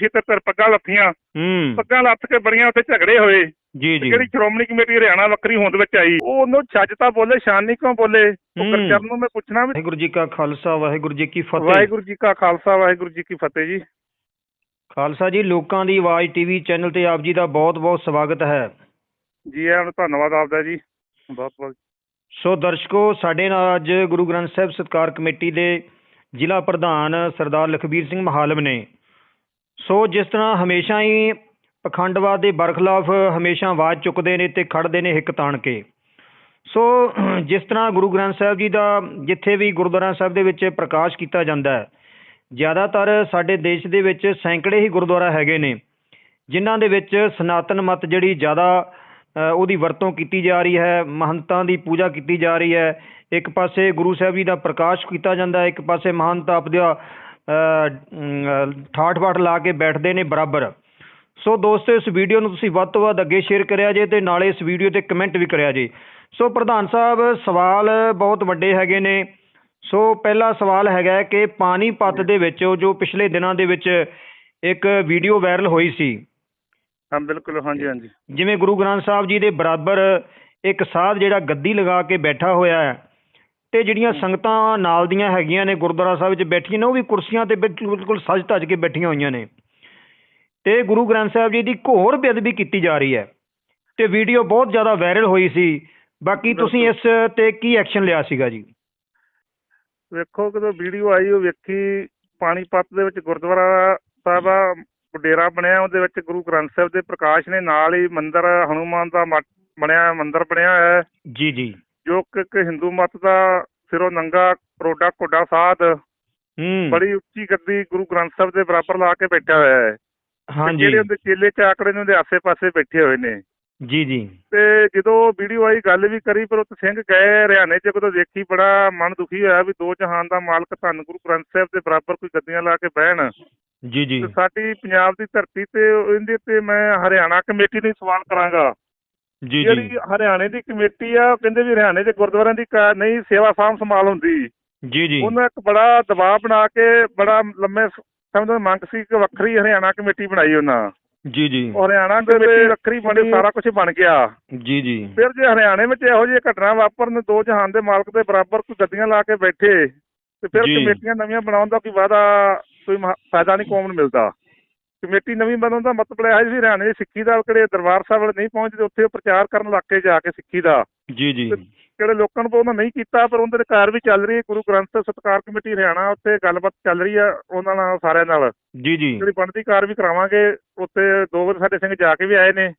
ਖੇਤਰ ਤਰ ਪੱਗਾਂ ਲੱਥੀਆਂ ਹੂੰ। ਪੱਗਾਂ ਲੱਥ ਕੇ ਬੜੀਆਂ ਉੱਥੇ ਝਗੜੇ ਹੋਏ। ਜੀ ਜੀ। ਜਿਹੜੀ ਸ਼੍ਰੋਮਣੀ ਕਮੇਟੀ ਹਰਿਆਣਾ ਵੱਖਰੀ ਹੋਂਦ ਵਿੱਚ ਆਈ ਉਹ ਉਹਨੂੰ ਛੱਜ ਤਾਂ ਬੋਲੇ ਸ਼ਾਨੀ ਕਿਉਂ ਬੋਲੇ। ਗੁਰਚਰਨ ਨੂੰ ਮੈਂ ਪੁੱਛਣਾ ਵੀ ਵਾਹਿਗੁਰੂ ਜੀ ਕਾ ਖਾਲਸਾ ਵਾਹਿਗੁਰੂ ਜੀ ਕੀ ਫਤਿਹ। ਵਾਹਿਗੁਰੂ ਜੀ ਕਾ ਖਾਲਸਾ ਵਾਹਿਗੁਰੂ ਜੀ ਕੀ ਫਤਿਹ ਜੀ। ਖਾਲਸਾ ਜੀ ਲੋਕਾਂ ਦੀ ਆਵਾਜ਼ ਟੀਵੀ ਚੈਨਲ ਤੇ ਆਪ ਜੀ ਦਾ ਬਹੁਤ ਬਹੁਤ ਸਵਾਗਤ ਹੈ। ਜੀ ਆਇਆਂ ਨੂੰ ਧੰਨਵਾਦ ਆਪਦਾ ਜੀ। ਬਹੁਤ ਬਹੁਤ ਸੋ ਦਰਸ਼ਕੋ ਸਾਡੇ ਨਾਲ ਅੱਜ ਗੁਰੂ ਗ੍ਰੰਥ ਸਾਹਿਬ ਸਤਕਾਰ ਕਮੇਟੀ ਦੇ ਜ਼ਿਲ੍ਹਾ ਪ੍ਰਧਾਨ ਸਰਦਾਰ ਲਖਬੀਰ ਸਿੰਘ ਮਹਾਲਮ ਨੇ ਸੋ ਜਿਸ ਤਰ੍ਹਾਂ ਹਮੇਸ਼ਾ ਹੀ ਪਖੰਡਵਾਦ ਦੇ ਬਰਖਲਾਫ ਹਮੇਸ਼ਾ ਆਵਾਜ਼ ਚੁੱਕਦੇ ਨੇ ਤੇ ਖੜਦੇ ਨੇ ਹਿੱਕ ਤਾਣ ਕੇ। ਸੋ ਜਿਸ ਤਰ੍ਹਾਂ ਗੁਰੂ ਗ੍ਰੰਥ ਸਾਹਿਬ ਜੀ ਦਾ ਜਿੱਥੇ ਵੀ ਗੁਰਦੁਆਰਾ ਸਾਹਿਬ ਦੇ ਵਿੱਚ ਪ੍ਰਕਾਸ਼ ਕੀਤਾ ਜਾਂਦਾ ਹੈ ਜ਼ਿਆਦਾਤਰ ਸਾਡੇ ਦੇਸ਼ ਦੇ ਵਿੱਚ ਸੈਂਕੜੇ ਹੀ ਗੁਰਦੁਆਰਾ ਹੈਗੇ ਨੇ ਜਿਨ੍ਹਾਂ ਦੇ ਵਿੱਚ ਸਨਾਤਨ ਮਤ ਜਿਹੜੀ ਜ਼ਿਆਦਾ ਉਹਦੀ ਵਰਤੋਂ ਕੀਤੀ ਜਾ ਰਹੀ ਹੈ ਮਹੰਤਾਂ ਦੀ ਪੂਜਾ ਕੀਤੀ ਜਾ ਰਹੀ ਹੈ। ਇੱਕ ਪਾਸੇ ਗੁਰੂ ਸਾਹਿਬ ਜੀ ਦਾ ਪ੍ਰਕਾਸ਼ ਕੀਤਾ ਜਾਂਦਾ ਹੈ ਇੱਕ ਪਾਸੇ ਮਹੰਤ ਆਪਦਾ ਅ, ਠਾਠ ਬਾਠ ਲਾ ਕੇ ਬੈਠਦੇ ਨੇ ਬਰਾਬਰ। ਸੋ ਦੋਸਤੋ ਇਸ ਵੀਡੀਓ ਨੂੰ ਤੁਸੀਂ ਵੱਧ ਤੋਂ ਵੱਧ ਅੱਗੇ ਸ਼ੇਅਰ ਕਰਿਆ ਜੇ ਤੇ ਨਾਲੇ ਇਸ ਵੀਡੀਓ ਤੇ ਕਮੈਂਟ ਵੀ ਕਰਿਆ ਜੇ। ਸੋ ਪ੍ਰਧਾਨ ਸਾਹਿਬ ਸਵਾਲ ਬਹੁਤ ਵੱਡੇ ਹੈਗੇ ਨੇ। ਸੋ ਪਹਿਲਾ ਸਵਾਲ ਹੈਗਾ ਕਿ ਪਾਣੀਪਤ ਦੇ ਵਿੱਚ ਉਹ ਜੋ ਪਿਛਲੇ ਦਿਨਾਂ ਦੇ ਵਿੱਚ ਇੱਕ ਵੀਡੀਓ ਵਾਇਰਲ ਹੋਈ ਸੀ। ਹਾਂ ਬਿਲਕੁਲ ਹਾਂਜੀ ਹਾਂਜੀ। ਜਿਵੇਂ ਗੁਰੂ ਗ੍ਰੰਥ ਸਾਹਿਬ ਜੀ ਦੇ ਬਰਾਬਰ ਇੱਕ ਸਾਧ ਜਿਹੜਾ ਗੱਦੀ ਲਗਾ ਕੇ ਬੈਠਾ ਹੋਇਆ ਹੈ ਤੇ ਜਿਹੜੀਆਂ ਸੰਗਤਾਂ ਨਾਲ ਦੀਆਂ ਹੈਗੀਆਂ ਨੇ ਗੁਰਦੁਆਰਾ ਸਾਹਿਬ ਵਿੱਚ ਬੈਠੀਆਂ ਨੇ ਉਹ ਵੀ ਕੁਰਸੀਆਂ ਤੇ ਬਿਲਕੁਲ ਸਜ ਧੱਜ ਕੇ ਬੈਠੀਆਂ ਹੋਈਆਂ ਨੇ। ਤੇ ਗੁਰੂ ਗ੍ਰੰਥ ਸਾਹਿਬ ਜੀ ਦੀ ਘੋਰ ਬੇਅਦਬੀ ਕੀਤੀ ਜਾ ਰਹੀ ਹੈ। ਤੇ ਵੀਡੀਓ ਬਹੁਤ ਜ਼ਿਆਦਾ ਵਾਇਰਲ ਹੋਈ ਸੀ। ਬਾਕੀ ਤੁਸੀਂ ਇਸ ਤੇ ਕੀ ਐਕਸ਼ਨ ਲਿਆ ਸੀਗਾ ਜੀ? ਵੇਖੋ ਜਦੋਂ ਵੀਡੀਓ ਆਈ ਉਹ ਵੇਖੀ ਪਾਣੀਪਤ ਦੇ ਵਿੱਚ ਗੁਰਦੁਆਰਾ ਸਾਹਿਬ ਆ ਡੇਰਾ ਬਣਿਆ ਉਹਦੇ ਵਿੱਚ ਗੁਰੂ ਗ੍ਰੰਥ ਸਾਹਿਬ ਦੇ ਪ੍ਰਕਾਸ਼ ਨੇ ਨਾਲ ਹੀ ਮੰਦਿਰ ਹਨੂਮਾਨ ਦਾ ਬਣਿਆ ਮੰਦਿਰ ਬਣਿਆ ਹੈ। ਜੀ ਜੀ। ਜੋ ਕਿ ਇੱਕ ਹਿੰਦੂ ਮਤ ਦਾ ਸਿਰੋਂ ਨੰਗਾ ਕਰੋਡਾ ਕੋਡਾ ਸਾਧ ਹੂੰ। ਬੜੀ ਉੱਚੀ ਗੱਦੀ ਗੁਰੂ ਗ੍ਰੰਥ ਸਾਹਿਬ ਦੇ ਬਰਾਬਰ ਲਾ ਕੇ ਬੈਠਾ ਹੋਇਆ ਹੈ। ਹਾਂਜੀ। ਜਿਹੜੇ ਉਹਦੇ ਚੇਲੇ ਚਾਕੜੇ ਨੇ ਉਹਦੇ ਆਸੇ-ਪਾਸੇ ਬੈਠੇ ਹੋਏ ਨੇ। ਜੀ ਜੀ। ਤੇ ਜਦੋਂ ਵੀਡੀਓ ਆਈ ਗੱਲ ਵੀ ਕਰੀ ਪਰ ਉਹ ਸਿੰਘ ਗਏ ਹਰਿਆਣੇ ਚ ਜਦੋਂ ਦੇਖੀ ਬੜਾ ਮਨ ਦੁਖੀ ਹੋਇਆ ਵੀ ਦੋ ਜਹਾਨ ਦਾ ਮਾਲਕ ਧੰਨ ਗੁਰੂ ਗ੍ਰੰਥ ਸਾਹਿਬ ਦੇ ਬਰਾਬਰ ਕੋਈ ਗੱਦੀਆਂ ਲਾ ਕੇ ਬਹਿਣ। ਜੀ ਜੀ। ਸਾਡੀ ਪੰਜਾਬ ਦੀ ਧਰਤੀ ਤੇ ਇਹਦੇ ਤੇ ਮੈਂ ਹਰਿਆਣਾ ਕਮੇਟੀ ਨੂੰ ਸਵਾਲ ਕਰਾਂਗਾ। ਜੀ ਜਿਹੜੀ ਹਰਿਆਣੇ ਦੀ ਕਮੇਟੀ ਆ ਕਹਿੰਦੇ ਵੀ ਹਰਿਆਣੇ ਦੇ ਗੁਰਦੁਆਰਿਆਂ ਦੀ ਨਹੀਂ ਸੇਵਾ ਸਾਂਭ ਸੰਭਾਲ ਹੁੰਦੀ। ਜੀ ਜੀ। ਉਹਨਾਂ ਇੱਕ ਬੜਾ ਦਬਾਅ ਬਣਾ ਕੇ ਬੜਾ ਲੰਮੇ ਸਮੇਂ ਤੋਂ ਮੰਗ ਸੀ ਕਿ ਵੱਖਰੀ ਹਰਿਆਣਾ ਕਮੇਟੀ ਬਣਾਈ ਉਹਨਾਂ। ਜੀ ਜੀ। ਹਰਿਆਣਾ ਕਮੇਟੀ ਵੱਖਰੀ ਬਣੀ ਸਾਰਾ ਕੁਝ ਬਣ ਗਿਆ। ਜੀ ਜੀ। ਫਿਰ ਜੇ ਹਰਿਆਣੇ ਵਿੱਚ ਇਹੋ ਜਿਹੀ ਘਟਨਾ ਵਾਪਰਨ ਦੋ ਜਹਾਨ ਦੇ ਮਾਲਕ ਦੇ ਬਰਾਬਰ ਕੋਈ ਗੱਦੀਆਂ ਲਾ ਕੇ ਬੈਠੇ ਤੇ ਫਿਰ। ਕਮੇਟੀਆਂ ਨਵੀਆਂ ਬਣਾਉਣ ਦਾ ਕੋਈ ਵਾਦਾ ਕੋਈ ਫਾਇਦਾ ਨਹੀਂ ਕੌਮ ਨੂੰ ਮਿਲਦਾ। ਕਮੇਟੀ ਨਵੀਂ ਬਣਾਉਣ ਦਾ ਮਤਲਬ ਇਹ ਹੈ ਵੀ ਹਰਿਆਣੇ ਦੀ ਸਿੱਖੀ ਦਾ ਕਿਹੜੇ ਦਰਬਾਰ ਸਾਹਿਬ ਵਾਲੇ ਨਹੀਂ ਪਹੁੰਚਦੇ ਉੱਥੇ ਉਹ ਪ੍ਰਚਾਰ ਕਰਨ ਲੱਗ ਕੇ ਜਾ ਕੇ ਸਿੱਖੀ ਦਾ। ਜੀ ਜੀ। ਕਿਹੜੇ ਲੋਕਾਂ ਨੂੰ ਉਹਨਾਂ ਨਹੀਂ ਕੀਤਾ ਪਰ ਉਹਨਾਂ ਦੇ ਕਾਰ ਵੀ ਚੱਲ ਰਹੀ ਹੈ। ਗੁਰੂ ਗ੍ਰੰਥ ਸਾਹਿਬ ਸਤਕਾਰ ਕਮੇਟੀ ਹਰਿਆਣਾ ਉੱਥੇ ਗੱਲਬਾਤ ਚੱਲ ਰਹੀ ਆ ਉਹਨਾਂ ਨਾਲ ਸਾਰਿਆਂ ਨਾਲ। ਜੀ ਜੀ। ਜਿਹੜੀ ਬਣਦੀ ਕਾਰ ਵੀ ਕਰਾਵਾਂਗੇ ਉੱਥੇ ਦੋ ਵਾਰ ਸਾਡੇ ਸਿੰਘ ਜਾ ਕੇ ਵੀ ਆਏ ਨੇ।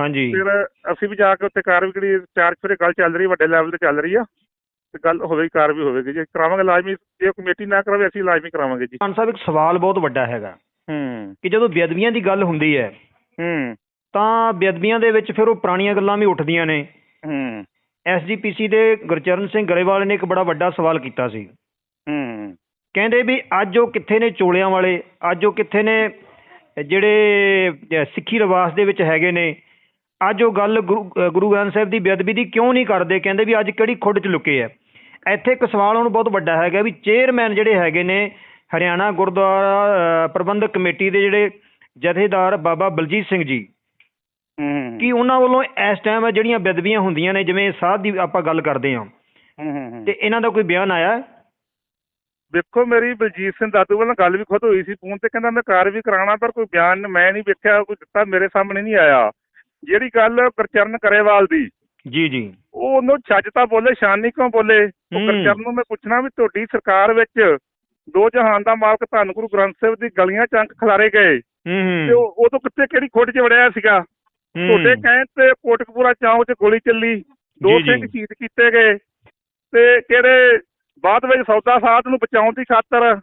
ਹਾਂਜੀ। ਫਿਰ ਅਸੀਂ ਵੀ ਜਾ ਕੇ ਉੱਥੇ ਕਾਰ ਵੀ ਜਿਹੜੀ ਚਾਰ ਫਿਰ ਗੱਲ ਚੱਲ ਰਹੀ ਹੈ, ਵੱਡੇ ਲੈਵਲ ਤੇ ਚੱਲ ਰਹੀ ਆ। ਤੇ ਗੱਲ ਹੋਵੇਗੀ ਕਾਰ ਵੀ ਹੋਵੇਗੀ ਜੇ। ਕਰਾਵਾਂਗੇ ਲਾਜ਼ਮੀ ਜੇ ਕਮੇਟੀ ਨਾ ਕਰਾਵੇ ਅਸੀਂ ਲਾਜ਼ਮੀ ਕਰਾਵਾਂਗੇ ਜੀ। ਖਾਨ ਸਾਹਿਬ ਇੱਕ ਸਵਾਲ ਬਹੁਤ ਵੱਡਾ ਹੈਗਾ। ਹੂੰ। ਕਿ ਜਦੋਂ ਬੇਅਦਬੀਆਂ ਦੀ ਗੱਲ ਹੁੰਦੀ ਹੈ ਹੂੰ। ਤਾਂ ਬੇਅਦਬੀਆਂ ਦੇ ਵਿੱਚ ਫਿਰ ਉਹ ਪੁਰਾਣੀਆਂ ਗੱਲਾਂ ਵੀ ਉੱਠਦੀਆਂ ਨੇ। ਹੂੰ। ਐਸਜੀਪੀਸੀ ਦੇ ਗੁਰਚਰਨ ਸਿੰਘ ਗਰੇਵਾਲ ਨੇ ਇੱਕ ਬੜਾ ਵੱਡਾ ਸਵਾਲ ਕੀਤਾ ਸੀ। ਹੂੰ। ਕਹਿੰਦੇ ਵੀ ਅੱਜ ਉਹ ਕਿੱਥੇ ਨੇ ਚੋਲਿਆਂ ਵਾਲੇ ਅੱਜ ਉਹ ਕਿੱਥੇ ਨੇ ਜਿਹੜੇ ਸਿੱਖੀ ਰਿਵਾਜ ਦੇ ਵਿੱਚ ਹੈਗੇ ਨੇ। ਅੱਜ ਉਹ ਗੱਲ ਗੁਰੂ ਗ੍ਰੰਥ ਸਾਹਿਬ ਦੀ ਬੇਅਦਬੀ ਦੀ ਕਿਉਂ ਨਹੀਂ ਕਰਦੇ? ਕਹਿੰਦੇ ਵੀ ਅੱਜ ਕਿਹੜੀ ਖੁੱਡ 'ਚ ਲੁਕੇ ਆ ਇੱਥੇ ਇੱਕ ਸਵਾਲ ਹੁਣ ਬਹੁਤ ਵੱਡਾ ਹੈਗਾ ਵੀ ਚੇਅਰਮੈਨ ਜਿਹੜੇ ਹੈਗੇ ਨੇ ਹਰਿਆਣਾ ਗੁਰਦੁਆਰਾ ਪ੍ਰਬੰਧਕ ਕਮੇਟੀ ਦੇ ਜਿਹੜੇ ਜਥੇਦਾਰ ਬਾਬਾ ਬਲਜੀਤ ਸਿੰਘ ਜੀ ਹੂੰ ਕੀ ਉਹਨਾਂ ਵੱਲੋਂ ਇਸ ਟਾਈਮ ਜਿਹੜੀਆਂ ਬੇਅਦਬੀਆਂ ਹੁੰਦੀਆਂ ਨੇ ਜਿਵੇਂ ਸਾਧ ਦੀ ਆਪਾਂ ਗੱਲ ਕਰਦੇ ਹਾਂ। ਤੇ ਇਹਨਾਂ ਦਾ ਕੋਈ ਬਿਆਨ ਆਇਆ? ਦੇਖੋ ਮੇਰੀ ਬਲਜੀਤ ਸਿੰਘ ਦਾਦੂ ਵੱਲੋਂ ਗੱਲ ਵੀ ਖੁਦ ਹੋਈ ਸੀ ਫੋਨ ਤੇ ਕਹਿੰਦਾ ਮੈਂ ਕਾਰ ਵੀ ਕਰਾਉਣਾ ਪਰ ਕੋਈ ਬਿਆਨ ਮੈਂ ਨਹੀਂ ਵੇਖਿਆ ਕੋਈ ਦਿੱਤਾ ਮੇਰੇ ਸਾਹਮਣੇ ਨਹੀਂ ਆਇਆ। ਜਿਹੜੀ ਗੱਲ ਗੁਰਚਰਨ ਕਰੇਵਾਲ ਦੀ ਜੀ ਜੀ। ਉਹ ਉਹਨੂੰ ਛੱਜ ਤਾਂ ਬੋਲੇ ਸ਼ਾਨੀ ਕਿਉਂ ਬੋਲੇ? ਉਹ ਨੂੰ ਮੈਂ ਪੁੱਛਣਾ ਵੀ ਤੁਹਾਡੀ ਸਰਕਾਰ ਵਿੱਚ ਦੋ ਜਹਾਨ ਦਾ ਮਾਲਕ ਧੰਨ ਗੁਰੂ ਗ੍ਰੰਥ ਸਾਹਿਬ ਦੀ ਗਲੀਆਂ ਚੰਕ ਖਿਲਾਰੇ ਗਏ। ਹੂੰ ਤੇ ਉਹ ਉਦੋਂ ਕਿੱਥੇ ਕਿਹੜੀ ਖੋਟ 'ਚ ਵੜਿਆ ਸੀਗਾ। ਤੁਹਾਡੇ ਕਹਿਣ ਤੇ ਕੋਟਕਪੂਰਾ ਚੌਂਕ 'ਚ ਗੋਲੀ ਚੱਲੀ। ਦੋ। ਸਿੰਘ ਸ਼ਹੀਦ ਕੀਤੇ ਗਏ। ਤੇ ਕਿਹੜੇ ਬਾਅਦ ਵਿੱਚ ਸੌਦਾ ਸਾਧ ਨੂੰ ਬਚਾਉਣ ਦੀ ਖਾਤਰ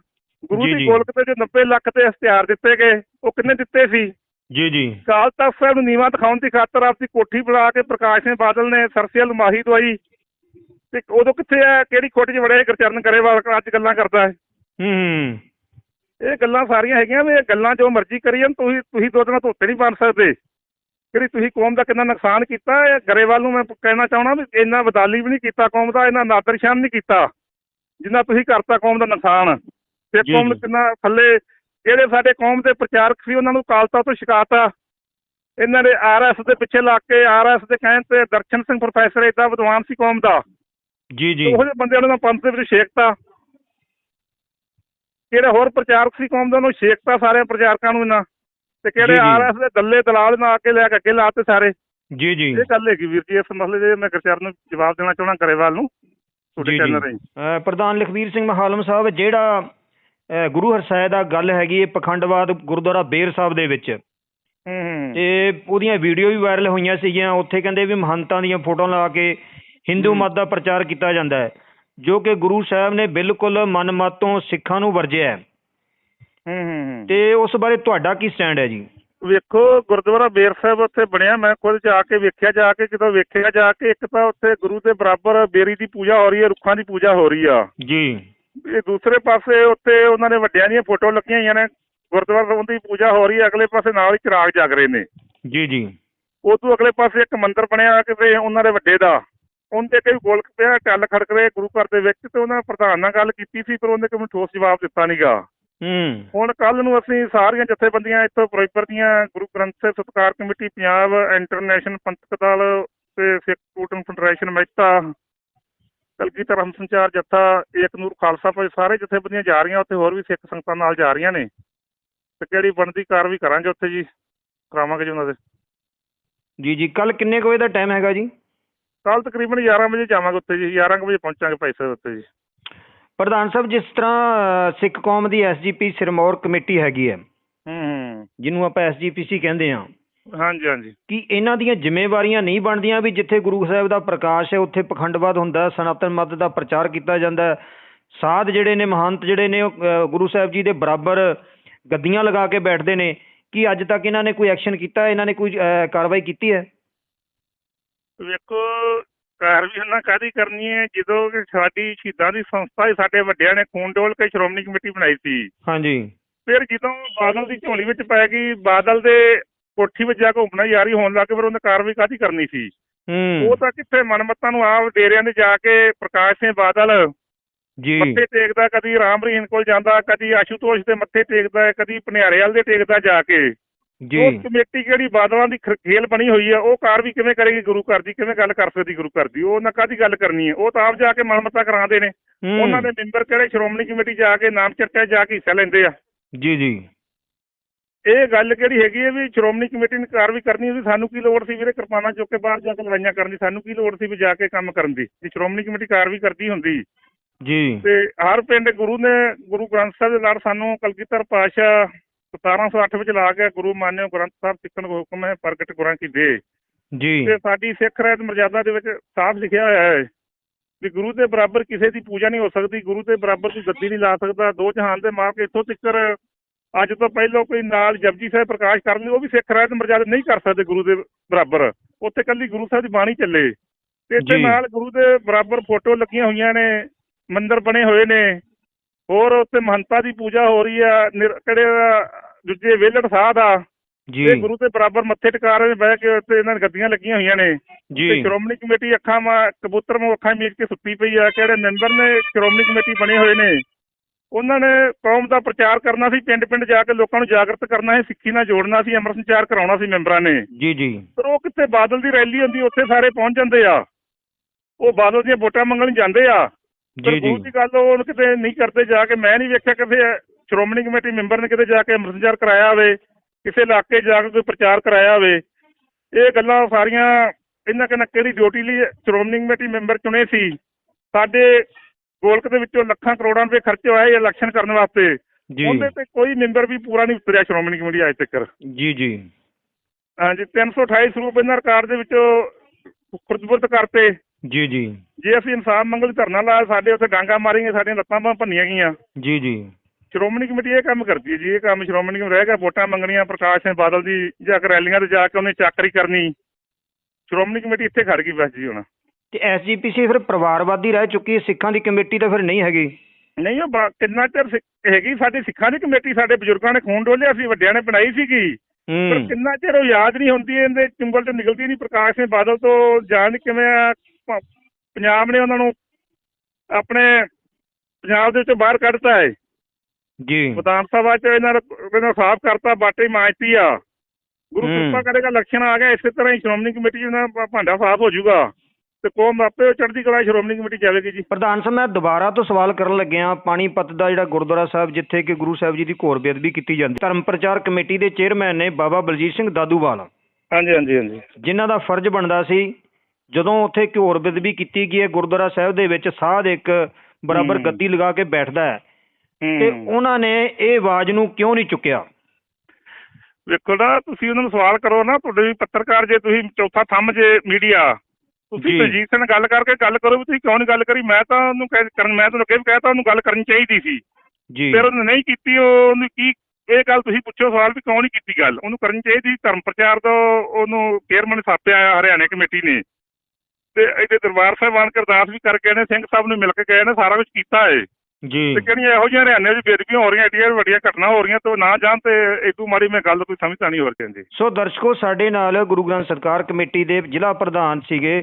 ਗੁਰੂ ਦੀ। ਗੋਲਕ ਤੇ ਜੋ 90 ਲੱਖ ਤੇ ਇਸ਼ਤਿਹਾਰ ਦਿੱਤੇ ਗਏ ਉਹ ਕਿੰਨੇ ਦਿੱਤੇ ਸੀ? ਜੀ ਜੀ। ਕਾਲ ਤਖਤ ਸਾਹਿਬ ਨੂੰ ਨੀਵਾਂ ਦਿਖਾਉਣ ਦੀ ਖਾਤਰ ਆਪਦੀ ਕੋਠੀ ਬਣਾ ਕੇ ਪ੍ਰਕਾਸ਼ ਸਿੰਘ ਬਾਦਲ ਨੇ ਸਰਸਿਅਲ ਮਾਹੀ ਦਵਾਈ। ਤੇ ਉਦੋਂ ਕਿੱਥੇ ਆ? ਕਿਹੜੀ ਖੋਟ 'ਚ ਵੜਿਆ ਗੁਰਚਰਨ ਕਰੇਵਾਲ? ਅੱਜ ਗੱਲਾਂ ਕਰਦਾ ਹੈ। ਹੂੰ। ਇਹ ਗੱਲਾਂ ਸਾਰੀਆਂ ਹੈਗੀਆਂ ਵੀ ਇਹ ਗੱਲਾਂ ਜੋ ਮਰਜ਼ੀ ਕਰੀ ਜਾਣ ਤੁਸੀਂ ਤੁਸੀਂ ਦੋ ਦਿਨਾਂ ਧੋਤੇ ਨਹੀਂ ਬਣ ਸਕਦੇ। ਜਿਹੜੀ ਤੁਸੀਂ ਕੌਮ ਦਾ ਕਿੰਨਾ ਨੁਕਸਾਨ ਕੀਤਾ ਇਹ ਗਰੇਵਾਲ ਨੂੰ ਮੈਂ ਕਹਿਣਾ ਚਾਹਣਾ ਵੀ ਇੰਨਾ ਬਦਾਲੀ ਵੀ ਨਹੀਂ ਕੀਤਾ ਕੌਮ ਦਾ ਇਹਨਾਂ ਨਾਦਰਸ਼ਾਨ ਨਹੀਂ ਕੀਤਾ ਜਿੰਨਾ ਤੁਸੀਂ ਕਰਤਾ ਕੌਮ ਦਾ ਨੁਕਸਾਨ। ਤੇ ਕੌਮ ਨੂੰ। ਕਿੰਨਾ ਥੱਲੇ ਜਿਹੜੇ ਸਾਡੇ ਕੌਮ ਦੇ ਪ੍ਰਚਾਰਕ ਸੀ ਉਹਨਾਂ ਨੂੰ ਕਾਲਤਾ ਤੋਂ ਸ਼ਿਕਾਇਤ ਆ ਇਹਨਾਂ ਨੇ ਆਰਐਸ ਦੇ ਪਿੱਛੇ ਲੱਗ ਕੇ ਆਰਐਸ ਦੇ ਕਹਿਣ ਤੇ ਦਰਸ਼ਨ ਸਿੰਘ ਪ੍ਰੋਫੈਸਰ ਏਡਾ ਵਿਦਵਾਨ ਸੀ ਕੌਮ ਦਾ। ਜੀ ਜੀ। ਉਹੋ ਜਿਹੇ ਬੰਦਿਆਂ ਨੂੰ ਪੰਥ ਦੇ ਵਿੱਚ ਛੇਕਤਾ ਕਿਹੜੇ ਹੋਰ ਪ੍ਰਚਾਰਕ ਸੀ ਕੌਮ ਦਾ ਉਹਨੂੰ ਛੇਕਤਾ ਸਾਰੇ ਪ੍ਰਚਾਰਕਾਂ ਨੂੰ ਇਹਨਾਂ ਤੇ ਕਿਹੜੇ। ਆਰਐਸ ਦੇ ਦੱਲੇ ਦਲਾਲ ਨਾਲ ਆ ਕੇ ਲਿਆ ਕੇ ਅੱਗੇ ਲਾਤੇ ਸਾਰੇ। ਜੀ ਜੀ। ਇਹ ਗੱਲ ਹੈਗੀ ਵੀਰ ਜੀ ਇਸ ਮਸਲੇ ਦੇ ਮੈਂ ਗੁਰਚਰਨ ਨੂੰ ਜਵਾਬ ਦੇਣਾ ਚਾਹਣਾ ਕਰੇਵਾਲ ਨੂੰ। ਤੁਹਾਡੇ। ਚੈਨਲ ਰਾਹੀਂ। ਪ੍ਰਧਾਨ ਲਖਵੀਰ ਸਿੰਘ ਮਹਾਲਮ ਸਾਹਿਬ ਜਿਹੜਾ ਗੁਰੂ ਹਰਸਾਏ ਦਾ ਗੱਲ ਹੈਗੀ ਹੈ ਪਖੰਡਵਾਦ ਗੁਰਦੁਆਰਾ ਬੇਰ ਸਾਹਿਬ ਦੇ ਵਿੱਚ। ਤੇ ਉਹਦੀਆਂ ਵੀਡੀਓ ਵੀ ਵਾਇਰਲ ਹੋਈਆਂ ਸੀਗੀਆਂ ਉੱਥੇ ਕਹਿੰਦੇ ਵੀ ਮਹੰਤਾਂ ਦੀਆਂ ਫੋਟੋਆਂ ਲਾ ਕੇ ਹਿੰਦੂ ਮਤ ਦਾ ਪ੍ਰਚਾਰ ਕੀਤਾ ਜਾਂਦਾ ਹੈ। ਜੋ ਕਿ ਗੁਰੂ ਸਾਹਿਬ ਨੇ ਬਿਲਕੁਲ ਮਨ ਮਤ ਤੋਂ ਸਿੱਖਾਂ ਨੂੰ ਵਰਜਿਆ ਹੈ। ਹੂੰ ਹੂੰ ਤੇ ਉਸ ਬਾਰੇ ਤੁਹਾਡਾ ਕੀ ਸਟੈਂਡ ਹੈ ਜੀ? ਵੇਖੋ ਗੁਰਦੁਆਰਾ ਬੇਰ ਸਾਹਿਬ ਉੱਥੇ ਬਣਿਆ ਮੈਂ ਖੁਦ ਜਾ ਕੇ ਵੇਖਿਆ ਜਾ ਕੇ ਜਦੋਂ ਵੇਖਿਆ ਜਾ ਕੇ ਇੱਕ ਤਾਂ ਉੱਥੇ ਗੁਰੂ ਦੇ ਬਰਾਬਰ ਬੇਰੀ ਦੀ ਪੂਜਾ ਹੋ ਰਹੀ ਹੈ ਰੁੱਖਾਂ ਦੀ ਪੂਜਾ ਹੋ ਰਹੀ ਆ। ਜੀ। ਇਹ ਦੂਸਰੇ ਪਾਸੇ ਉੱਤੇ ਉਹਨਾਂ ਨੇ ਵੱਡਿਆਂ ਦੀਆਂ ਫੋਟੋ ਲੱਗੀਆਂ ਹੋਈਆਂ ਨੇ ਗੁਰਦੁਆਰਾ ਸਾਹਿਬ ਦੀ ਪੂਜਾ ਹੋ ਰਹੀ ਹੈ ਅਗਲੇ ਪਾਸੇ ਨਾਲ ਹੀ ਚਿਰਾਗ ਜਗ ਰਹੇ ਨੇ। ਜੀ ਜੀ। ਉਹ ਤੋਂ ਅਗਲੇ ਪਾਸੇ ਇੱਕ ਮੰਦਿਰ ਬਣਿਆ ਕਿਤੇ ਉਹਨਾਂ ਦੇ ਵੱਡੇ ਦਾ। ਉਹਦੇ ਤੇ ਵੀ ਗੋਲਕ ਪਿਆ ਟੱਲ ਖੜਕ ਰਹੇ ਗੁਰੂ ਘਰ ਦੇ ਵਿੱਚ ਤੇ ਉਹਨਾਂ ਪ੍ਰਧਾਨ ਨਾਲ ਗੱਲ ਕੀਤੀ ਸੀ ਪਰ ਉਹਨੇ ਕੋਈ ਠੋਸ ਜਵਾਬ ਦਿੱਤਾ ਨਹੀਂਗਾ ਹੂੰ। ਹੁਣ ਕੱਲ ਨੂੰ ਅਸੀਂ ਸਾਰੀਆਂ ਜਥੇਬੰਦੀਆਂ ਇੱਥੋਂ ਫਿਰੋਜ਼ਪੁਰ ਦੀਆਂ ਗੁਰੂ ਗ੍ਰੰਥ ਸਾਹਿਬ ਸਤਿਕਾਰ ਕਮੇਟੀ ਪੰਜਾਬ ਇੰਟਰਨੈਸ਼ਨਲ ਪੰਥਕ ਦਲ ਤੇ ਸਿੱਖ ਸਟੂਡੈਂਟ ਫੈਡਰੇਸ਼ਨ ਮਹਿਤਾ ਕਲਗੀਧਰ ਹਮ ਸੰਚਾਰ ਜੱਥਾ ਏਕ ਨੂਰ ਖਾਲਸਾ ਭਾਈ ਸਾਰੇ ਜਥੇਬੰਦੀਆਂ ਜਾ ਰਹੀਆਂ ਉੱਥੇ ਹੋਰ ਵੀ ਸਿੱਖ ਸੰਗਤਾਂ ਨਾਲ ਜਾ ਰਹੀਆਂ ਨੇ। ਤੇ ਕਿਹੜੀ ਬਣਦੀ ਕਾਰਵਾਈ ਕਰਾਂਗੇ ਉੱਥੇ ਜੀ? ਕਰਾਵਾਂਗੇ ਜੀ ਉਹਨਾਂ ਦੇ। ਜੀ ਜੀ ਕੱਲ ਕਿੰਨੇ ਵਜੇ ਦਾ ਟਾਈਮ ਹੈਗਾ ਜੀ? ਕੱਲ ਤਕਰੀਬਨ 11 ਵਜੇ ਜਾਵਾਂਗੇ ਉੱਥੇ ਜੀ 11 ਕੁ ਵਜੇ ਪਹੁੰਚਾਂਗੇ ਭਾਈ ਸਾਹਿਬ ਉੱਥੇ ਜੀ ਪ੍ਰਧਾਨ ਸਾਹਿਬ ਜਿਸ ਤਰ੍ਹਾਂ ਸਿੱਖ ਕੌਮ ਦੀ ਐਸਜੀਪੀ ਸਿਰਮੌਰ ਕਮੇਟੀ ਹੈਗੀ ਹੈ ਹੂੰ ਜਿਹਨੂੰ ਆਪਾਂ ਐਸਜੀਪੀਸੀ ਕਹਿੰਦੇ ਹਾਂ ਹਾਂਜੀ ਹਾਂਜੀ ਕਿ ਇਹਨਾਂ ਦੀਆਂ ਜ਼ਿੰਮੇਵਾਰੀਆਂ ਨਹੀਂ ਬਣਦੀਆਂ ਵੀ ਜਿੱਥੇ ਗੁਰੂ ਸਾਹਿਬ ਦਾ ਪ੍ਰਕਾਸ਼ ਹੈ ਉੱਥੇ ਪਖੰਡਵਾਦ ਹੁੰਦਾ ਸਨਾਤਨ ਮਤ ਦਾ ਪ੍ਰਚਾਰ ਕੀਤਾ ਜਾਂਦਾ। ਸਾਧ ਜਿਹੜੇ ਨੇ ਮਹੰਤ ਜਿਹੜੇ ਨੇ ਉਹ ਗੁਰੂ ਸਾਹਿਬ ਜੀ ਦੇ ਬਰਾਬਰ ਗੱਦੀਆਂ ਲਗਾ ਕੇ ਬੈਠਦੇ ਨੇ ਕੀ ਅੱਜ ਤੱਕ ਇਹਨਾਂ ਨੇ ਕੋਈ ਐਕਸ਼ਨ ਕੀਤਾ? ਇਹਨਾਂ ਨੇ ਕੋਈ ਕਾਰਵਾਈ ਕੀਤੀ ਹੈ ਵੇਖੋ ਕਾਰਵਾਈ ਉਹਨਾਂ ਕਾਦੀ ਕਰਨੀ ਹੈ? ਜਦੋਂ ਕਿ ਸਾਡੀ ਸ਼ਹੀਦਾਂ ਦੀ ਸੰਸਥਾ ਹੀ ਸਾਡੇ ਵੱਡਿਆਂ ਨੇ ਖੂਨ ਡੋਲ ਕੇ ਸ਼੍ਰੋਮਣੀ ਕਮੇਟੀ ਬਣਾਈ ਸੀ। ਹਾਂਜੀ। ਫਿਰ ਜਦੋਂ ਬਾਦਲ ਦੀ ਝੋਲੀ ਵਿੱਚ ਪੈ ਗਈ ਬਾਦਲ ਦੇ ਕੋਠੀ ਵਿੱਚ ਜਾ ਕੇ ਘੁੰਮਣਾ ਯਾਰੀ ਹੋਣ ਲੱਗ ਫਿਰ ਉਹਨੇ ਕਾਰਵਾਈ ਕਾਦੀ ਕਰਨੀ ਸੀ? ਹੂੰ। ਉਹ ਤਾਂ ਕਿੱਥੇ ਮਨਮੱਤਾਂ ਨੂੰ ਆਪ ਡੇਰਿਆਂ ਦੇ ਜਾ ਕੇ ਪ੍ਰਕਾਸ਼ ਸਿੰਘ ਬਾਦਲ ਜੀ। ਮੱਥੇ ਟੇਕਦਾ ਕਦੀ ਰਾਮ ਰਹੀਮ ਕੋਲ ਜਾਂਦਾ ਕਦੀ ਆਸ਼ੂਤੋਸ਼ ਦੇ ਮੱਥੇ ਟੇਕਦਾ ਕਦੀ ਭਨਿਆਰੇ ਵਾਲ ਦੇ ਟੇਕਦਾ ਜਾ ਕੇ। ਜੀ। ਉਹ ਕਮੇਟੀ ਜਿਹੜੀ ਬਾਦਲਾਂ ਦੀ ਖੇਲ ਬਣੀ ਹੋਈ ਹੈ ਉਹ ਕਾਰਵਾਈ ਕਿਵੇਂ ਕਰੇਗੀ ਗੁਰੂ ਘਰ ਦੀ ਕਿਵੇਂ ਗੱਲ ਕਰ ਸਕਦੀ ਗੁਰੂ ਘਰ ਦੀ? ਉਹ ਨਾ ਕਾਦੀ ਗੱਲ ਕਰਨੀ ਹੈ ਉਹ ਤਾਂ ਆਪ ਜਾ ਕੇ ਮਨਮੱਤਾ ਕਰਾਉਂਦੇ ਨੇ। ਉਹਨਾਂ ਦੇ ਮੈਂਬਰ ਕਿਹੜੇ? ਸ਼੍ਰੋਮਣੀ ਕਮੇਟੀ ਜਾ ਕੇ ਨਾਮ ਚਰਚਾ ਜਾ ਕੇ ਹਿੱਸਾ ਲੈਂਦੇ ਆ। ਜੀ ਜੀ। ਇਹ ਗੱਲ ਕਿਹੜੀ ਹੈਗੀ ਹੈ ਵੀ ਸ਼੍ਰੋਮਣੀ ਕਮੇਟੀ ਨੇ ਕਾਰਵਾਈ ਕਰਨੀ ਉਹਦੀ? ਸਾਨੂੰ ਕੀ ਲੋੜ ਸੀ ਵੀਰੇ ਕਿਰਪਾਨਾਂ ਚੁੱਕ ਕੇ ਬਾਹਰ ਜਾ ਕੇ ਲੜਾਈਆਂ ਕਰਨ ਦੀ? ਸਾਨੂੰ ਕੀ ਲੋੜ ਸੀ ਵੀ ਜਾ ਕੇ ਕੰਮ ਕਰਨ ਦੀ? ਜੇ ਸ਼੍ਰੋਮਣੀ ਕਮੇਟੀ ਕਾਰਵਾਈ ਕਰਦੀ ਹੁੰਦੀ। ਜੀ। ਤੇ ਹਰ ਪਿੰਡ ਗੁਰੂ ਨੇ ਗੁਰੂ ਗ੍ਰੰਥ ਸਾਹਿਬ ਦੇ ਲੜ ਸਾਨੂੰ ਕਲਗੀਧਰ ਪਾਤਸ਼ਾਹ 1708 ਵਿੱਚ ਲਾ ਕੇ ਗੁਰੂ ਮਾਨਿਓ ਗ੍ਰੰਥ ਸਾਹਿਬ ਸਿੱਖਣ ਕੋ ਹੁਕਮ ਹੈ ਪ੍ਰਗਟ ਗੁਰਾਂ ਕੀ ਦੇ। ਜੀ। ਤੇ ਸਾਡੀ ਸਿੱਖ ਰਹਿਤ ਮਰਜ਼ਾਦਾ ਦੇ ਵਿੱਚ ਸਾਫ਼ ਲਿਖਿਆ ਹੋਇਆ ਹੈ ਵੀ ਗੁਰੂ ਦੇ ਬਰਾਬਰ ਕਿਸੇ ਦੀ ਪੂਜਾ ਨਹੀਂ ਹੋ ਸਕਦੀ ਗੁਰੂ ਦੇ ਬਰਾਬਰ ਕੋਈ ਗੱਦੀ ਨਹੀਂ ਲਾ ਸਕਦਾ। ਦੋ ਜਹਾਨ ਦੇ ਮਾਲਕ ਇੱਥੋਂ ਤੱਕਰ ਅੱਜ ਤੋਂ ਪਹਿਲਾਂ ਕੋਈ ਨਾਲ ਜਪਜੀ ਸਾਹਿਬ ਪ੍ਰਕਾਸ਼ ਕਰਨ ਲਈ ਉਹ ਵੀ ਸਿੱਖ ਰਹਿਤ ਮਰਜ਼ਾਦਾ ਨਹੀਂ ਕਰ ਸਕਦੇ ਗੁਰੂ ਦੇ ਬਰਾਬਰ। ਉੱਥੇ ਕੱਲੀ ਗੁਰੂ ਸਾਹਿਬ ਦੀ ਬਾਣੀ ਚੱਲੇ। ਤੇ ਇੱਥੇ। ਨਾਲ ਗੁਰੂ ਦੇ ਬਰਾਬਰ ਫੋਟੋ ਲੱਗੀਆਂ ਹੋਈਆਂ ਨੇ ਮੰਦਿਰ ਬਣੇ ਹੋਏ ਨੇ। ਹੋਰ ਉੱਥੇ ਮਹੰਤਾ ਦੀ ਪੂਜਾ ਹੋ ਰਹੀ ਆ ਕਿਹੜੇ ਦੂਜੇ ਵੇਲੜ ਸਾਧ ਆ। ਜੀ। ਤੇ ਗੁਰੂ ਦੇ ਬਰਾਬਰ ਮੱਥੇ ਟਿਕਾ ਰਹੇ ਨੇ ਬਹਿ ਕੇ ਉੱਤੇ ਇਹਨਾਂ ਦੀਆਂ ਗੱਦੀਆਂ ਲੱਗੀਆਂ ਹੋਈਆਂ ਨੇ। ਤੇ ਸ਼੍ਰੋਮਣੀ ਕਮੇਟੀ ਅੱਖਾਂ ਮਾ ਕਬੂਤਰ ਨੂੰ ਅੱਖਾਂ ਮੀਚ ਕੇ ਸੁੱਤੀ ਪਈ ਆ। ਕਿਹੜੇ ਮੈਂਬਰ ਨੇ? ਸ਼੍ਰੋਮਣੀ ਕਮੇਟੀ ਬਣੇ ਹੋਏ ਨੇ। ਉਹਨਾਂ ਨੇ ਕੌਮ ਦਾ ਪ੍ਰਚਾਰ ਕਰਨਾ ਸੀ ਪਿੰਡ ਪਿੰਡ ਜਾ ਕੇ ਲੋਕਾਂ ਨੂੰ ਜਾਗਰਤ ਕਰਨਾ ਸੀ ਸਿੱਖੀ ਨਾਲ ਜੋੜਨਾ ਸੀ ਅੰਮ੍ਰਿਤ ਸੰਚਾਰ ਕਰਾਉਣਾ ਸੀ ਮੈਂਬਰਾਂ ਨੇ। ਜੀ ਜੀ। ਪਰ ਉਹ ਕਿੱਥੇ ਬਾਦਲ ਦੀ ਰੈਲੀ ਹੁੰਦੀ ਉੱਥੇ ਸਾਰੇ ਪਹੁੰਚ ਜਾਂਦੇ ਆ। ਉਹ ਬਾਦਲ ਦੀਆਂ ਵੋਟਾਂ ਮੰਗਣ ਜਾਂਦੇ ਆ। ਜੀ ਜੀ। ਦੀ ਗੱਲ ਉਹ ਕਿਤੇ ਨਹੀਂ ਕਰਦੇ ਜਾ ਕੇ ਮੈਂ ਨਹੀਂ ਵੇਖਿਆ ਕਿਸੇ ਸ਼੍ਰੋਮਣੀ ਕਮੇਟੀ ਮੈਂਬਰ ਨੇ ਕਿਤੇ ਜਾ ਕੇ ਅੰਮ੍ਰਿਤ ਸੰਚਾਰ ਕਰਾਇਆ ਹੋਵੇ ਕਿਸੇ ਇਲਾਕੇ ਜਾ ਕੇ ਕੋਈ ਪ੍ਰਚਾਰ ਕਰਾਇਆ ਹੋਵੇ। ਇਹ ਗੱਲਾਂ ਸਾਰੀਆਂ ਇਹਨਾਂ ਕਹਿੰਦਾ ਕਿਹੜੀ ਡਿਊਟੀ ਲਈ ਸ਼੍ਰੋਮਣੀ ਕਮੇਟੀ ਮੈਂਬਰ ਚੁਣੇ ਸੀ। ਸਾਡੇ ਗੋਲਕ ਦੇ ਵਿੱਚੋਂ ਲੱਖਾਂ ਕਰੋੜਾਂ ਰੁਪਏ ਖਰਚ ਇਹ ਇਲੈਕਸ਼ਨ ਕਰਨ ਵਾਸਤੇ। ਉਹਦੇ ਤੇ ਕੋਈ ਮੈਂਬਰ ਵੀ ਪੂਰਾ ਨਹੀਂ ਉਤਰਿਆ ਸ਼੍ਰੋਮਣੀ ਕਮੇਟੀ ਅਜੇ ਤੱਕ। ਜੀ ਜੀ। ਹਾਂਜੀ 328 ਸਰੂਪ ਇਹਨਾਂ ਰਿਕਾਰਡ ਦੇ ਵਿੱਚੋਂ ਖੁਰਦਬੁਰਦ ਕਰਤੇ। ਜੀ ਜੀ। ਜੇ ਅਸੀਂ ਇਨਸਾਫ ਮੰਗਲ ਧਰਨਾ ਲਾਇਆ ਸਾਡੇ ਉੱਥੇ ਡਾਂਗਾ ਮਾਰੀਆਂ ਸਾਡੀਆਂ ਲੱਤਾਂ ਬਾਹਾਂ ਭੰਨੀਆਂ ਗਈਆਂ। ਜੀ ਜੀ। ਸ਼੍ਰੋਮਣੀ ਕਮੇਟੀ ਇਹ ਕੰਮ ਕਰਦੀ ਹੈ ਜੀ ਇਹ ਕੰਮ ਸ਼੍ਰੋਮਣੀ ਕਮੇਟੀ ਰਹਿ ਗਿਆ ਵੋਟਾਂ ਮੰਗਣੀਆਂ ਪ੍ਰਕਾਸ਼ ਸਿੰਘ ਬਾਦਲ ਦੀ ਜਾ ਕੇ ਰੈਲੀਆਂ ਤੇ ਜਾ ਕੇ ਉਹਨੇ ਚਾਕਰੀ ਕਰਨੀ। ਸ਼੍ਰੋਮਣੀ ਕਮੇਟੀ ਇੱਥੇ ਖੜ ਗਈ ਬਸ ਜੀ ਹੁਣ। ਤੇ ਐਸਜੀਪੀਸੀ ਫਿਰ ਪਰਿਵਾਰਵਾਦੀ ਰਹਿ ਚੁੱਕੀ ਹੈ ਸਿੱਖਾਂ ਦੀ ਕਮੇਟੀ ਤਾਂ ਫਿਰ ਨਹੀਂ ਹੈਗੀ। ਨਹੀਂ ਉਹ ਬਾ- ਕਿੰਨਾ ਚਿਰ ਸਿੱਖ- ਹੈਗੀ ਸਾਡੀ ਸਿੱਖਾਂ ਦੀ ਕਮੇਟੀ ਸਾਡੇ ਬਜ਼ੁਰਗਾਂ ਨੇ ਖੂਨ ਡੋਲਿਆ ਸੀ ਵੱਡਿਆਂ ਨੇ ਬਣਾਈ ਸੀਗੀ। ਪਰ ਹੂੰ ਕਿੰਨਾ ਚਿਰ ਉਹ ਯਾਦ ਨਹੀਂ ਹੁੰਦੀ ਇਹਦੇ ਚੁੰਗਲ ਤੋਂ ਨਿਕਲਦੀ ਨਹੀਂ ਪ੍ਰਕਾਸ਼ ਸਿੰਘ ਬਾਦਲ ਤੋਂ ਜਾਣ ਕਿਵੇਂ ਆ, ਪੰਜਾਬ ਨੇ ਉਹਨਾਂ ਨੂੰ ਆਪਣੇ ਪੰਜਾਬ ਦੇ ਵਿੱਚੋਂ ਬਾਹਰ ਕੱਢਤਾ ਹੈ। ਜੀ। ਵਿਧਾਨ ਸਭਾ ਚ ਇਹਨਾਂ ਨੇ ਇਹਨਾਂ ਸਾਫ਼ ਕਰਤਾ ਬਾਟੇ ਮਾਜਤੀ ਆ। ਗੁਰੂ। ਕਿਰਪਾ ਕਰੇਗਾ ਇਲੈਕਸ਼ਨ ਆ ਗਿਆ ਇਸੇ ਤਰ੍ਹਾਂ ਹੀ ਸ਼੍ਰੋਮਣੀ ਕਮੇਟੀ ਜੀ ਦਾ ਭਾਂਡਾ ਸਾਫ਼ ਹੋ ਜਾਊਗਾ। ਤੇ ਕੋਮ ਆਪੇ ਚੜ੍ਹਦੀ ਕਲਾ ਸ਼੍ਰੋਮਣੀ ਕਮੇਟੀ ਜਾਵੇਗੀ ਜੀ। ਪ੍ਰਧਾਨ ਸਾਹਿਬ ਮੈਂ ਦੁਬਾਰਾ ਤੋਂ ਸਵਾਲ ਕਰਨ ਲੱਗਿਆ ਪਾਣੀਪਤ ਦਾ ਜਿਹੜਾ ਗੁਰਦੁਆਰਾ ਸਾਹਿਬ ਜਿੱਥੇ ਕਿ ਗੁਰੂ ਸਾਹਿਬ ਜੀ ਦੀ ਘੋਰ ਬੇਅਦਬੀ ਕੀਤੀ ਜਾਂਦੀ ਧਰਮ ਪ੍ਰਚਾਰ ਕਮੇਟੀ ਦੇ ਚੇਅਰਮੈਨ ਨੇ ਬਾਬਾ ਬਲਜੀਤ ਸਿੰਘ ਦਾਦੂਵਾਲ। ਹਾਂਜੀ ਹਾਂਜੀ ਹਾਂਜੀ। ਜਿਨ੍ਹਾਂ ਦਾ ਫਰਜ਼ ਬਣਦਾ ਸੀ ਜਦੋਂ ਉੱਥੇ ਘੋਰ ਬੇਅਦਬੀ ਕੀਤੀ ਗਈ ਹੈ ਗੁਰਦੁਆਰਾ ਸਾਹਿਬ ਦੇ ਵਿੱਚ ਸਾਧ ਇੱਕ ਬਰਾਬਰ। ਗੱਦੀ ਲਗਾ ਕੇ ਬੈਠਦਾ ਹੈ ਤੇ ਉਹਨਾਂ ਨੇ ਇਹ ਆਵਾਜ਼ ਨੂੰ ਕਿਉਂ ਨਹੀਂ ਚੁੱਕਿਆ? ਵੇਖੋ ਨਾ ਤੁਸੀਂ ਉਹਨਾਂ ਨੂੰ ਸਵਾਲ ਕਰੋ ਨਾ ਤੁਹਾਡੇ ਵੀ ਪੱਤਰਕਾਰ ਜੇ ਤੁਸੀਂ ਚੌਥਾ ਥੰਮ ਜੇ ਮੀਡੀਆ ਤੁਸੀਂ ਸਿੰਘ ਨਾਲ ਗੱਲ ਕਰਕੇ ਗੱਲ ਕਰੋ ਵੀ ਤੁਸੀਂ ਕਿਉਂ ਨਹੀਂ ਗੱਲ ਕਰੀ? ਮੈਂ ਤਾਂ ਉਹਨੂੰ ਕਹਿ ਕਰਨ ਮੈਂ ਤੁਹਾਨੂੰ ਵੀ ਕਹਿਤਾ ਉਹਨੂੰ ਗੱਲ ਕਰਨੀ ਚਾਹੀਦੀ ਸੀ। ਜੀ। ਫਿਰ ਉਹਨੇ ਨਹੀਂ ਕੀਤੀ ਉਹ ਉਹਨੂੰ ਕੀ ਇਹ ਗੱਲ ਤੁਸੀਂ ਪੁੱਛੋ ਸਵਾਲ ਵੀ ਕਿਉਂ ਨਹੀਂ ਕੀਤੀ ਗੱਲ? ਉਹਨੂੰ ਕਰਨੀ ਚਾਹੀਦੀ। ਧਰਮ ਪ੍ਰਚਾਰ ਤੋਂ ਉਹਨੂੰ ਚੇਅਰਮੈਨ ਸਾਪਿਆ ਹਰਿਆਣਾ ਕਮੇਟੀ ਨੇ। ਤੇ ਇਹਦੇ ਦਰਬਾਰ ਸਾਹਿਬਾਨ ਅਰਦਾਸ ਵੀ ਕਰਕੇ ਨੇ ਸਿੰਘ ਸਾਹਿਬ ਨੂੰ ਮਿਲ ਕੇ ਗਏ ਨੇ ਸਾਰਾ ਕੁਝ ਕੀਤਾ ਏ। ਜੀ। ਤੇ ਕਿਹੜੀਆਂ ਇਹੋ ਜਿਹੀਆਂ ਹਰਿਆਣੇ 'ਚ ਬੇਦਬੀਆਂ ਹੋ ਰਹੀਆਂ ਏਡੀਆਂ ਵੱਡੀਆਂ ਘਟਨਾ ਹੋ ਰਹੀਆਂ ਤੇ ਨਾ ਜਾਣ ਤੇ ਏਦੂ ਮਾੜੀ ਮੈਂ ਗੱਲ ਕੋਈ ਸਮਝਦਾ ਨਹੀਂ ਹੋਰ ਕਹਿੰਦੇ ਸੋ ਦਰਸ਼ਕੋ ਸਾਡੇ ਨਾਲ ਗੁਰੂ ਗ੍ਰੰਥ ਸਰਕਾਰ ਕਮੇਟੀ ਦੇ ਜ਼ਿਲ੍ਹਾ ਪ੍ਰਧਾਨ ਸੀਗੇ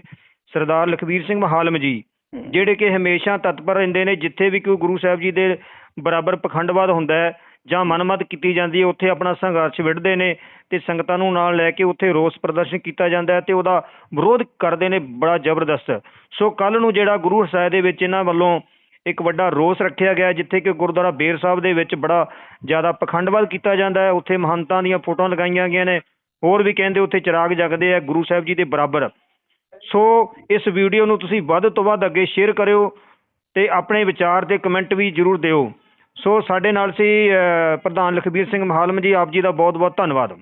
ਸਰਦਾਰ ਲਖਵੀਰ ਸਿੰਘ ਮਹਾਲਮ ਜੀ ਜਿਹੜੇ ਕਿ ਹਮੇਸ਼ਾ ਤਤਪਰ ਰਹਿੰਦੇ ਨੇ ਜਿੱਥੇ ਵੀ ਕੋਈ ਗੁਰੂ ਸਾਹਿਬ ਜੀ ਦੇ ਬਰਾਬਰ ਪਖੰਡਵਾਦ ਹੁੰਦਾ ਹੈ ਜਾਂ ਮਨਮਤ ਕੀਤੀ ਜਾਂਦੀ ਹੈ, ਉੱਥੇ ਆਪਣਾ ਸੰਘਰਸ਼ ਵਿੱਢਦੇ ਨੇ ਤੇ ਸੰਗਤਾਂ ਨੂੰ ਨਾਲ ਲੈ ਕੇ ਉੱਥੇ ਰੋਸ ਪ੍ਰਦਰਸ਼ਨ ਕੀਤਾ ਜਾਂਦਾ ਹੈ ਤੇ ਉਹਦਾ ਵਿਰੋਧ ਕਰਦੇ ਨੇ ਬੜਾ ਜ਼ਬਰਦਸਤ। ਸੋ ਕੱਲ ਨੂੰ ਜਿਹੜਾ ਗੁਰੂ ਸਾਹਿਬ ਦੇ ਵਿੱਚ ਇਹਨਾਂ ਵੱਲੋਂ ਇੱਕ ਵੱਡਾ ਰੋਸ ਰੱਖਿਆ ਗਿਆ ਜਿੱਥੇ ਕਿ ਗੁਰਦੁਆਰਾ ਬੇਰ ਸਾਹਿਬ ਦੇ ਵਿੱਚ ਬੜਾ ਜ਼ਿਆਦਾ ਪਖੰਡਵਾਦ ਕੀਤਾ ਜਾਂਦਾ ਹੈ, ਉੱਥੇ ਮਹੰਤਾਂ ਦੀਆਂ ਫੋਟੋਆਂ ਲਗਾਈਆਂ ਗਈਆਂ ਨੇ। ਹੋਰ ਵੀ ਕਹਿੰਦੇ ਉੱਥੇ ਚਿਰਾਗ ਜਗਦੇ ਆ ਗੁਰੂ ਸਾਹਿਬ ਜੀ ਦੇ ਬਰਾਬਰ। ਸੋ ਇਸ ਵੀਡੀਓ ਨੂੰ ਤੁਸੀਂ ਵੱਧ ਤੋਂ ਵੱਧ ਅੱਗੇ ਸ਼ੇਅਰ ਕਰਿਓ ਤੇ ਆਪਣੇ ਵਿਚਾਰ ਤੇ ਕਮੈਂਟ ਵੀ ਜਰੂਰ ਦਿਓ। ਸੋ ਸਾਡੇ ਨਾਲ ਸੀ ਪ੍ਰਧਾਨ ਲਖਬੀਰ ਸਿੰਘ ਮਹਾਲਮ ਜੀ ਆਪ ਜੀ ਦਾ ਬਹੁਤ ਬਹੁਤ ਧੰਨਵਾਦ।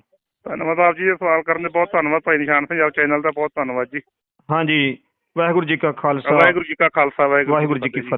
ਧੰਨਵਾਦ ਆਪ ਜੀ ਇਹ ਸਵਾਲ ਕਰਨ ਦੇ ਬਹੁਤ ਧੰਨਵਾਦ ਭਾਈ ਨਿਸ਼ਾਨ ਪੰਜਾਬ ਚੈਨਲ ਦਾ ਬਹੁਤ ਧੰਨਵਾਦ ਜੀ। ਹਾਂਜੀ ਵਾਹਿਗੁਰੂ ਜੀ ਕਾ ਖਾਲਸਾ। ਵਾਹਿਗੁਰੂ ਜੀ ਕਾ ਖਾਲਸਾ ਵਾਹਿਗੁਰੂ ਜੀ ਕੀ ਫਤਿਹ।